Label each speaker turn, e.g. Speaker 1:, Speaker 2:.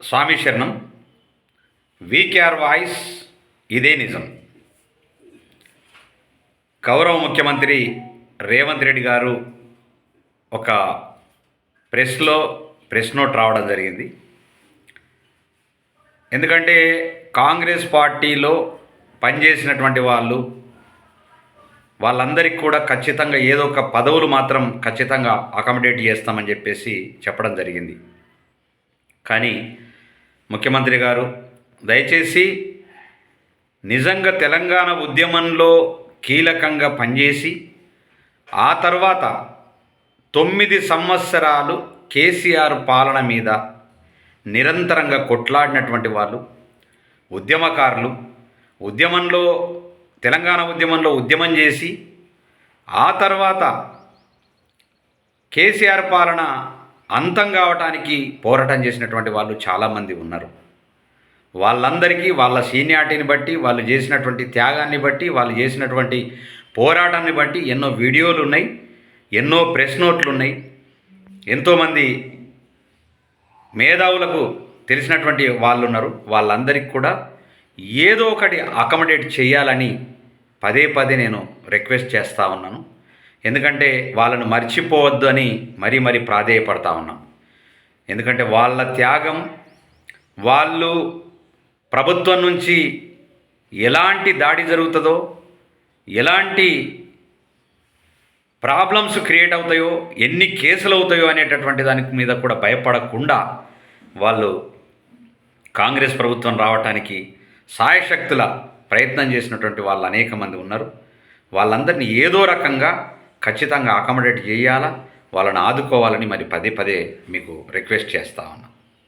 Speaker 1: స్వామి శరణం. VKR voice ఇదే నిజం. గౌరవ ముఖ్యమంత్రి రేవంత్ రెడ్డి గారు ఒక ప్రెస్లో ప్రెస్ నోట్ రావడం జరిగింది. ఎందుకంటే కాంగ్రెస్ పార్టీలో పనిచేసినటువంటి వాళ్ళు వాళ్ళందరికీ కూడా ఖచ్చితంగా ఏదో ఒక పదవులు మాత్రం ఖచ్చితంగా అకామిడేట్ చేస్తామని చెప్పేసి చెప్పడం జరిగింది. కానీ ముఖ్యమంత్రి గారు దయచేసి నిజంగా తెలంగాణ ఉద్యమంలో కీలకంగా పనిచేసి ఆ తర్వాత తొమ్మిది సంవత్సరాలు కేసీఆర్ పాలన మీద నిరంతరంగా కొట్లాడినటువంటి వాళ్ళు ఉద్యమకారులు ఉద్యమంలో తెలంగాణ ఉద్యమంలో ఉద్యమం చేసి ఆ తర్వాత కేసీఆర్ పాలన అంతం కావటానికి పోరాటం చేసినటువంటి వాళ్ళు చాలామంది ఉన్నారు. వాళ్ళందరికీ వాళ్ళ సీనియారిటీని బట్టి వాళ్ళు చేసినటువంటి త్యాగాన్ని బట్టి వాళ్ళు చేసినటువంటి పోరాటాన్ని బట్టి ఎన్నో వీడియోలు ఉన్నాయి ఎన్నో ప్రెస్ నోట్లు ఉన్నాయి. ఎంతోమంది మేధావులకు తెలిసినటువంటి వాళ్ళు ఉన్నారు. వాళ్ళందరికీ కూడా ఏదో ఒకటి అకామిడేట్ చేయాలని పదే పదే నేను రిక్వెస్ట్ చేస్తూ ఉన్నాను. ఎందుకంటే వాళ్ళను మర్చిపోవద్దు అని మరీ మరీ ప్రాధేయపడతా ఉన్నాం. ఎందుకంటే వాళ్ళ త్యాగం వాళ్ళు ప్రభుత్వం నుంచి ఎలాంటి దాడి జరుగుతుందో ఎలాంటి ప్రాబ్లమ్స్ క్రియేట్ అవుతాయో ఎన్ని కేసులు అవుతాయో అనేటటువంటి దాని మీద కూడా భయపడకుండా వాళ్ళు కాంగ్రెస్ ప్రభుత్వం రావటానికి సాయశక్తుల ప్రయత్నం చేసినటువంటి వాళ్ళు అనేక మంది ఉన్నారు. వాళ్ళందరినీ ఏదో రకంగా ఖచ్చితంగా అకామిడేట్ చేయాలా? వాళ్ళని ఆదుకోవాలని మరి పదే పదే మీకు రిక్వెస్ట్ చేస్తా ఉన్నా.